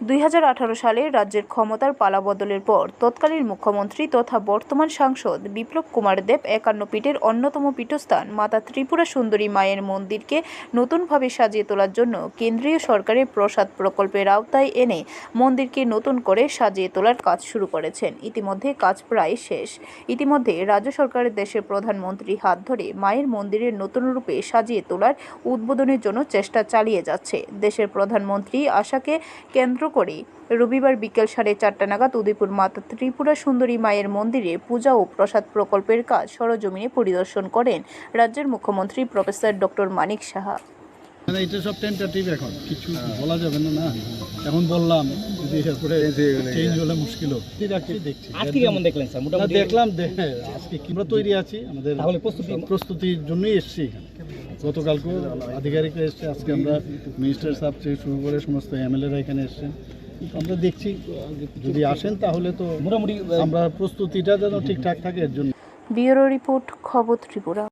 দুই হাজার আঠারো সালে রাজ্যের ক্ষমতার পালাবদলের পর তৎকালীন মুখ্যমন্ত্রী তথা বর্তমান সাংসদ বিপ্লব কুমার দেব একান্ন পীঠের অন্যতম পীঠস্থান মাতা ত্রিপুরা সুন্দরী মায়ের মন্দিরকে নতুনভাবে সাজিয়ে তোলার জন্য কেন্দ্রীয় সরকারের প্রসাদ প্রকল্পের আওতায় এনে মন্দিরকে নতুন করে সাজিয়ে তোলার কাজ শুরু করেছেন। ইতিমধ্যে কাজ প্রায় শেষ। ইতিমধ্যে রাজ্য সরকারের দেশের প্রধানমন্ত্রী হাত ধরে মায়ের মন্দিরের নতুন রূপে সাজিয়ে তোলার উদ্বোধনের জন্য চেষ্টা চালিয়ে যাচ্ছে। দেশের প্রধানমন্ত্রী আশাকে কেন্দ্র করে। রবিবার বিকেল সাড়ে চারটা নাগাদ উদয়পুর মাতা ত্রিপুরা সুন্দরী মায়ের মন্দিরে পূজা ও প্রসাদ প্রকল্পের কাজ সরজমিনে পরিদর্শন করেন রাজ্যের মুখ্যমন্ত্রী প্রফেসর ডক্টর মানিক সাহা। মানে এটা সব টেন্টাটিভ এখন। কিছু বলা যাবে না না। এখন বললাম যদি এরপরে চেঞ্জ হলে মুশকিল রাখছি দেখছি। আজকে কেমন দেখলেন স্যার? মোটামুটি দেখলাম আজকে কিংবা তৈরি আছি আমাদের তাহলে প্রস্তুতি প্রস্তুতির জন্যই এসছি এখানে। গতকালকেও আধিকারিকরা এসছে আজকে আমরা মিনিস্টার সাহেব থেকে শুরু করে সমস্ত এমএলএরা এখানে এসছেন আমরা দেখছি যদি আসেন তাহলে তো মোটামুটি আমরা প্রস্তুতিটা যেন ঠিকঠাক থাকে এর জন্য। ব্যুরো রিপোর্ট খবর ত্রিপুরা।